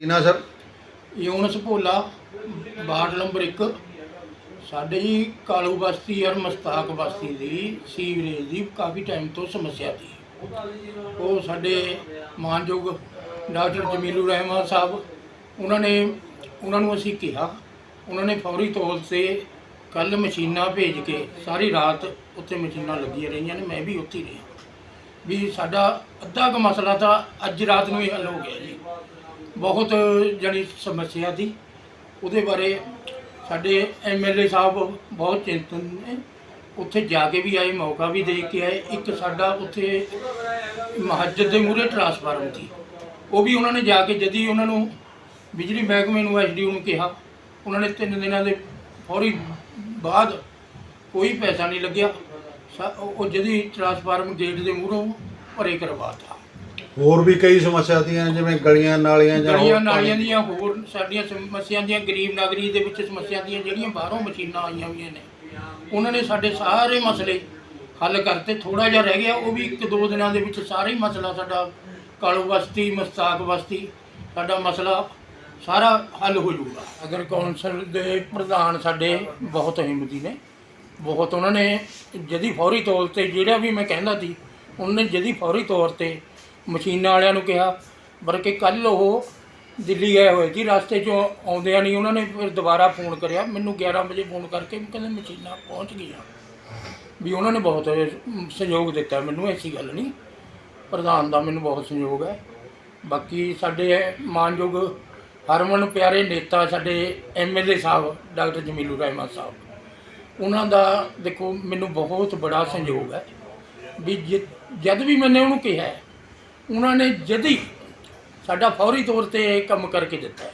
ਕਿਨਾ sir? Yunus Bhola, ward number 1 ਸਾਡੇ ਜੀ ਕਾਲੂ ਬਸਤੀ ਔਰ ਮਸਤਾਕ ਬਸਤੀ ਦੀ ਸੀਵਰੇਜ ਦੀ ਕਾਫੀ ਟਾਈਮ ਤੋਂ ਸਮੱਸਿਆ ਸੀ। ਉਹ ਸਾਡੇ ਮਾਨਯੋਗ ਡਾਕਟਰ ਜਮੀਲੂ ਰਹਿਮਾਨ ਸਾਹਿਬ, ਉਹਨਾਂ ਨੇ, ਉਹਨਾਂ ਨੂੰ ਅਸੀਂ ਕਿਹਾ। ਉਹਨਾਂ ਨੇ ਫੌਰੀ ਤੌਰ ਤੇ ਕੱਲ ਮਸ਼ੀਨਾਂ ਭੇਜ ਕੇ ਸਾਰੀ ਰਾਤ ਉੱਥੇ ਮਸ਼ੀਨਾਂ ਲੱਗੀਆਂ ਰਹੀਆਂ ਨੇ, ਮੈਂ ਵੀ ਉੱਥੇ ਹੀ ਰਿਹਾ। ਵੀ ਸਾਡਾ ਅੱਧਾ ਕੁ ਮਸਲਾ ਤਾਂ ਅੱਜ ਰਾਤ ਨੂੰ ਹੀ ਹੱਲ ਹੋ ਗਿਆ ਜੀ। ਬਹੁਤ ਜਣੀ ਸਮੱਸਿਆ ਸੀ ਉਹਦੇ ਬਾਰੇ ਸਾਡੇ ਐਮਐਲਏ ਸਾਹਿਬ ਬਹੁਤ ਚਿੰਤਨ ਨੇ। ਉੱਥੇ ਜਾ ਕੇ ਵੀ ਆਏ, ਮੌਕਾ ਵੀ ਦੇ ਕੇ ਆਏ। ਇੱਕ ਸਾਡਾ ਉੱਥੇ ਮਸਜਿਦ ਦੇ ਮੂਹਰੇ ਟਰਾਂਸਫਾਰਮ ਸੀ। ਉਹ ਵੀ ਉਹਨਾਂ ਨੇ ਜਾ ਕੇ ਜਦੀ ਉਹਨਾਂ ਨੂੰ ਬਿਜਲੀ ਮਹਿਕਮੇ ਨੂੰ ਐਸਡੀਓ ਨੂੰ ਕਿਹਾ। ਉਹਨਾਂ ਨੇ ਤਿੰਨ ਦਿਨਾਂ ਦੇ ਫੌਰੀ ਬਾਅਦ ਕੋਈ ਪੈਸਾ ਨਹੀਂ ਲੱਗਿਆ। ਉਹ ਉਹ ਜਦੀ ਟਰਾਂਸਫਾਰਮ ਗੇਟ ਦੇ ਮੂਹਰੋਂ ਭਰੇ ਕਰਵਾਤਾ ਹੋਰ ਵੀ ਕਈ ਸਮੱਸਿਆ ਤੀਆਂ ਜਿਵੇਂ ਗਲੀਆਂ ਨਾਲੀਆਂ ਜਾਂ ਗਲੀਆਂ ਹੋਰ ਨਾਲੀਆਂ ਦੀਆਂ ਹੋਰ ਸਾਡੀਆਂ ਸਮੱਸਿਆ ਦੀਆਂ ਗਰੀਬ ਨਾਗਰੀ ਦੇ ਵਿੱਚ ਸਮੱਸਿਆ ਦੀਆਂ ਜਿਹੜੀਆਂ ਬਾਹਰੋਂ ਮਸ਼ੀਨਾਂ ਆਈਆਂ ਹੋਈਆਂ ਨੇ ਉਹਨਾਂ ਨੇ ਸਾਡੇ ਸਾਰੇ ਮਸਲੇ ਹੱਲ ਕਰਤੇ ਥੋੜਾ ਜਿਹਾ ਰਹਿ ਗਿਆ ਉਹ ਵੀ ਇੱਕ ਦੋ ਦਿਨਾਂ ਦੇ ਵਿੱਚ ਸਾਰਾ ਹੀ ਮਸਲਾ ਸਾਡਾ ਕਾਲੂ ਬਸਤੀ ਮਸਤਾਕ ਬਸਤੀ ਸਾਡਾ ਮਸਲਾ ਸਾਰਾ ਹੱਲ ਹੋ ਜਾਊਗਾ। ਅਗਰ ਕੌਂਸਲ ਦੇ ਪ੍ਰਧਾਨ ਸਾਡੇ ਬਹੁਤ ਹਿੰਮਤੀ ਨੇ ਬਹੁਤ ਉਹਨਾਂ ਨੇ ਜਦੀ ਫੌਰੀ ਤੌਰ ਤੇ ਜਿਹੜਾ ਵੀ ਮੈਂ ਕਹਿੰਦਾ ਸੀ ਉਹਨਾਂ ਨੇ ਜਦੀ ਫੌਰੀ ਤੌਰ ਤੇ ਮਸ਼ੀਨਾਂ ਵਾਲਿਆਂ ਨੂੰ ਕਿਹਾ ਬਲਕਿ ਕੱਲ ਉਹ ਦਿੱਲੀ ਗਏ ਹੋਏ ਸੀ, ਰਸਤੇ 'ਚੋਂ ਆਉਂਦਿਆਂ ਨਹੀਂ ਉਹਨਾਂ ਨੇ ਫਿਰ ਦੁਬਾਰਾ ਫੋਨ ਕਰਿਆ, ਮੈਨੂੰ 11 ਵਜੇ ਫੋਨ ਕਰਕੇ ਵੀ ਕਹਿੰਦੇ ਮਸ਼ੀਨਾਂ ਪਹੁੰਚ ਗਈਆਂ। ਵੀ ਉਹਨਾਂ ਨੇ ਬਹੁਤ ਸਹਿਯੋਗ ਦਿੱਤਾ ਮੈਨੂੰ, ਐਸੀ ਗੱਲ ਨਹੀਂ। ਪ੍ਰਧਾਨ ਦਾ ਮੈਨੂੰ ਬਹੁਤ ਸਹਿਯੋਗ ਹੈ। ਬਾਕੀ ਸਾਡੇ ਮਾਨਯੋਗ ਹਰਮਨ ਪਿਆਰੇ ਨੇਤਾ ਸਾਡੇ ਐਮਐਲਏ ਸਾਹਿਬ, ਡਾਕਟਰ ਜਮੀਲੂ ਰਹਿਮਾਨ ਸਾਹਿਬ, ਉਹਨਾਂ ਦਾ ਦੇਖੋ, ਮੈਨੂੰ ਬਹੁਤ ਬੜਾ ਸਹਿਯੋਗ ਹੈ। ਵੀ ਜਦ ਵੀ ਮੈਨੇ ਉਹਨੂੰ ਕਿਹਾ ਉਹਨਾਂ ਨੇ ਜਦ ਹੀ ਸਾਡਾ ਫੌਰੀ ਤੌਰ ਤੇ ਇਹ ਕੰਮ ਕਰਕੇ ਦਿੱਤਾ ਹੈ।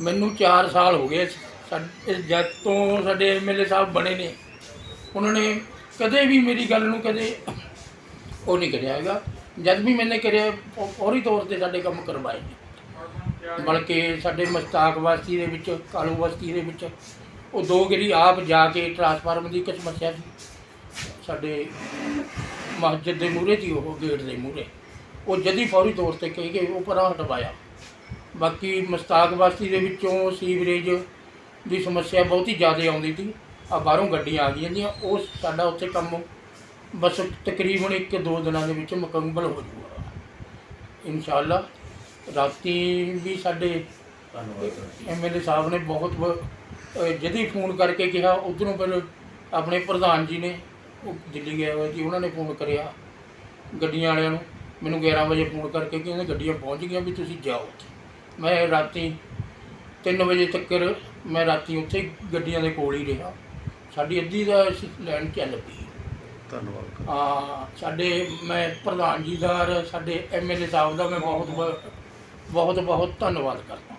ਮੈਨੂੰ 4 ਸਾਲ ਹੋ ਗਏ ਸਾਡੇ ਜਦ ਤੋਂ ਸਾਡੇ ਐਮਐਲਏ ਸਾਹਿਬ ਬਣੇ ਨੇ। ਉਹਨਾਂ ਨੇ ਕਦੇ ਵੀ ਮੇਰੀ ਗੱਲ ਨੂੰ ਕਦੇ ਉਹ ਨਹੀਂ ਕਰਿਆ ਹੈਗਾ। ਜਦ ਵੀ ਮੈਨੇ ਕਰਿਆ ਫੌ- ਫੌਰੀ ਤੌਰ ਤੇ ਸਾਡੇ ਕੰਮ ਕਰਵਾਏ ਨੇ। ਬਲਕਿ ਸਾਡੇ ਮਸਤਾਕ ਬਸਤੀ ਦੇ ਵਿੱਚ, ਕਾਲੂ ਬਸਤੀ ਦੇ ਵਿੱਚ, ਉਹ ਦੋ ਗਰੀ ਆਪ ਜਾ ਕੇ ਟਰਾਂਸਫਾਰਮਰ ਦੀ ਇੱਕ ਸਮੱਸਿਆ ਸੀ ਸਾਡੇ ਮਸਜਿਦ ਦੇ ਮੂਹਰੇ ਸੀ, ਉਹ ਗੇਟ ਦੇ ਮੂਹਰੇ। ਉਹ ਜਦੀ ਫੌਰੀ ਤੌਰ ਤੇ ਕਹਿ ਕੇ ਉਹ ਪਰਾਂ ਹਟਵਾਇਆ ਬਾਕੀ ਮਸਤਾਕ ਬਸਤੀ ਦੇ ਵਿੱਚੋਂ ਸੀਵਰੇਜ ਦੀ ਸਮੱਸਿਆ ਬਹੁਤ ਹੀ ਜ਼ਿਆਦਾ ਆਉਂਦੀ ਸੀ। ਆ ਬਾਹਰੋਂ ਗੱਡੀਆਂ ਆ ਗਈਆਂ ਦੀਆਂ ਉਹ ਸਾਡਾ ਉੱਥੇ ਕੰਮ ਬਸ ਤਕਰੀਬਨ ਇੱਕ ਦੋ ਦਿਨਾਂ ਦੇ ਵਿੱਚ ਮੁਕੰਮਲ ਹੋ ਜਾਊਗਾ। ਇਨਸ਼ਾਅੱਲਾ ਰਾਤੀ ਵੀ ਸਾਡੇ ਐਮਐਲਏ ਸਾਹਿਬ ਨੇ ਬਹੁਤ ਜਦੀ ਫੋਨ ਕਰਕੇ ਕਿਹਾ, ਉਧਰੋਂ ਫਿਰ ਆਪਣੇ ਪ੍ਰਧਾਨ ਜੀ ਨੇ, ਉਹ ਦਿੱਲੀ ਗਏ ਹੋਏ ਜੀ ਉਹਨਾਂ ਨੇ ਫੋਨ ਕਰਿਆ ਗੱਡੀਆਂ ਵਾਲਿਆਂ ਨੂੰ। ਮੈਨੂੰ 11 ਵਜੇ ਫੋਨ ਕਰਕੇ ਕਹਿੰਦੇ ਗੱਡੀਆਂ ਪਹੁੰਚ ਗਈਆਂ ਵੀ ਤੁਸੀਂ ਜਾਓ। ਉੱਥੇ ਮੈਂ ਰਾਤੀ 3 ਵਜੇ ਤੱਕ ਮੈਂ ਰਾਤੀ ਉੱਥੇ ਗੱਡੀਆਂ ਦੇ ਕੋਲ ਹੀ ਰਿਹਾ। ਸਾਡੀ ਅੱਧੀ ਦਾ ਲੈਣ ਚੱਲ ਪਈ। ਧੰਨਵਾਦ। ਆ ਸਾਡੇ ਮੈਂ ਪ੍ਰਧਾਨ ਜੀ ਦਾ ਔਰ ਸਾਡੇ ਐਮਐਲਏ ਸਾਹਿਬ ਦਾ ਮੈਂ ਬਹੁਤ ਬਹੁਤ ਬਹੁਤ ਧੰਨਵਾਦ ਕਰਦਾ।